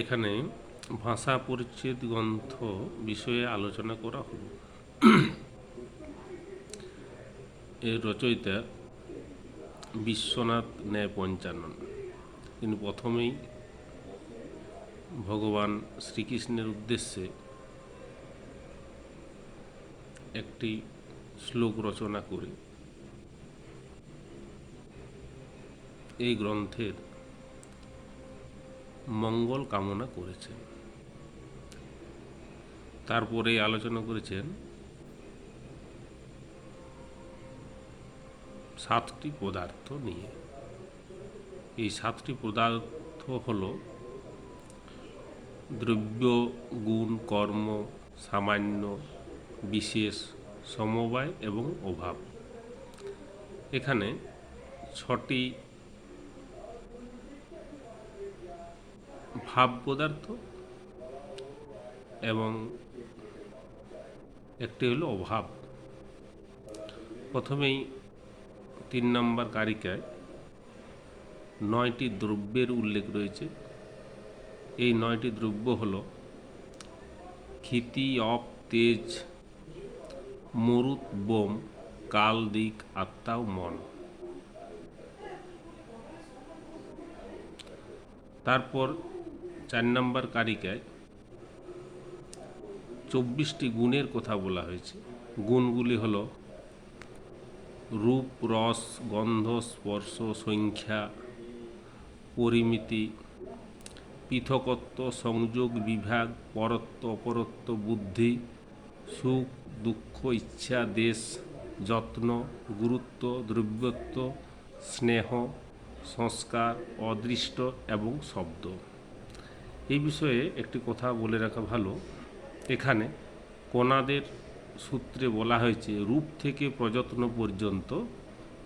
এখানে ভাষা পরিচ্ছেদ গ্রন্থ বিষয়ে আলোচনা করা হল। এর রচয়িতা বিশ্বনাথ ন্যায় পঞ্চানন। তিনি প্রথমেই ভগবান শ্রীকৃষ্ণের উদ্দেশ্যে একটি শ্লোক রচনা করে। এই গ্রন্থের মঙ্গল কামনা করেছেন। তারপরে আলোচনা করেছেন সাতটি পদার্থ নিয়ে। এই সাতটি পদার্থ হল দ্রব্য, গুণ, কর্ম, সামান্য, বিশেষ, সমবায় এবং অভাব। এখানে ছটি ভাব পদার্থ এবং একটি হলো অভাব। প্রথমেই তিন নম্বর কারিকায় নয়টি দ্রব্যের উল্লেখ রয়েছে। এই নয়টি দ্রব্য হল ক্ষিতি, অপ, তেজ, মরুত, বোম, কাল, দিক, আত্মা ও মন। তারপর চার নম্বর কারিকায় চব্বিশটি গুণের কথা বলা হয়েছে। গুণগুলি হল রূপ, রস, গন্ধ, স্পর্শ, সংখ্যা, পরিমিতি, পৃথকত্ব, সংযোগ, বিভাগ, পরত্ব, অপরত্ব, বুদ্ধি, সুখ, দুঃখ, ইচ্ছা, দেশ, যত্ন, গুরুত্ব, দ্রব্যত্ব, স্নেহ, সংস্কার, অদৃষ্ট এবং শব্দ। এই বিষয়ে একটি কথা বলে রাখা ভালো। এখানে কণাদের সূত্রে বলা হয়েছে, রূপ থেকে প্রযত্ন পর্যন্ত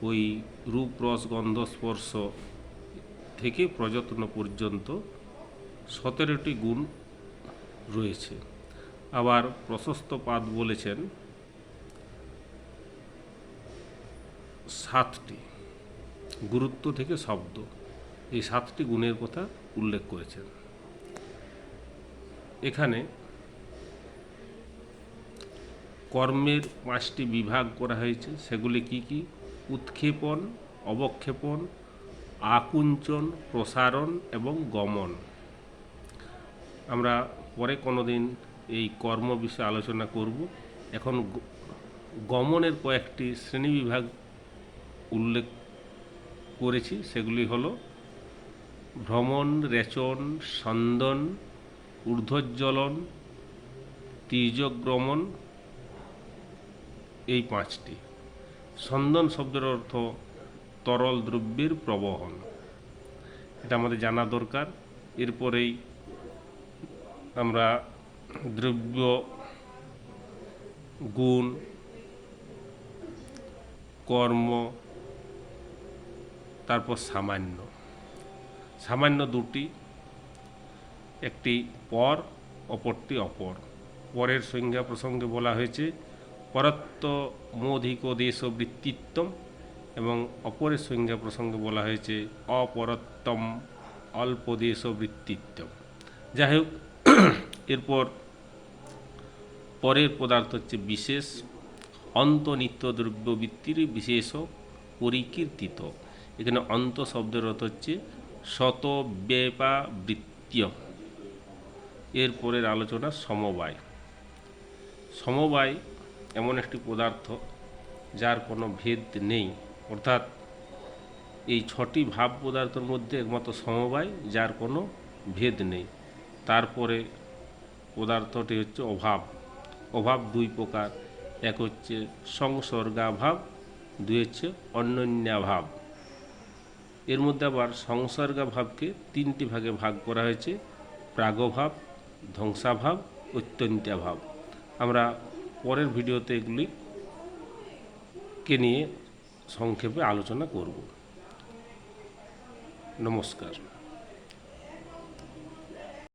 ওই রূপ, রস, গন্ধ, স্পর্শ থেকে প্রযত্ন পর্যন্ত সতেরোটি গুণ রয়েছে। আবার প্রশস্ত পাদ বলেছেন সাতটি, গুরুত্ব থেকে শব্দ। এই সাতটি গুণের কথা উল্লেখ করেছেন। এখানে কর্মের পাঁচটি বিভাগ করা হয়েছে। সেগুলি কি কি? উৎক্ষেপণ, অবক্ষেপণ, আকুঞ্চন, প্রসারণ এবং গমন। আমরা পরে কোনো দিন এই কর্ম বিষয়ে আলোচনা করব। এখন গমনের কয়েকটি শ্রেণীবিভাগ উল্লেখ করেছি। সেগুলি হলো ভ্রমণ, রেচন, সন্দন ঊর্ধ্বজ্বলন তীর্যগ্রমণ এই পাঁচটি। সন্দন শব্দের অর্থ তরল দ্রব্যের প্রবহন। এটা আমাদের জানা দরকার। এরপরেই আমরা দ্রব্য গুণ, কর্ম, তারপর সামান্য। সামান্য দুটি। একটি পর, অপরটি অপর। পরের সংজ্ঞা প্রসঙ্গে বলা হয়েছে, পরত্ব মোধিক দেশ বৃত্তিত্বম এবং অপরের সংজ্ঞা প্রসঙ্গে বলা হয়েছে অপরত্তম অল্প দেশ বৃত্তিত্বম। যাই হোক এরপর পরের পদার্থ হচ্ছে বিশেষ অন্ত নিত্য দ্রব্য বৃত্তির বিশেষ পরিকীর্তিত। এখানে অন্ত শব্দের অর্থ হচ্ছে শত ব্যাপা বৃত্তীয় এরপরের আলোচনা সমবায়। সমবায় এমন একটি পদার্থ যার কোনো ভেদ নেই। অর্থাৎ এই ছটি ভাব পদার্থের মধ্যে একমাত্র সমবায়, যার কোনো ভেদ নেই। তারপরে পদার্থটি হচ্ছে অভাব। অভাব দুই প্রকার। এক হচ্ছে সংসর্গাভাব, দুই হচ্ছে অন্যান্যাভাব এর মধ্যে আবার সংসর্গাভাবকে তিনটি ভাগে ভাগ করা হয়েছে। প্রাগভাব ধ্বংসাভাব অত্যন্ত্যাভাব। আমরা পরের ভিডিওতে এগুলি কে নিয়ে সংক্ষেপে আলোচনা করব। নমস্কার।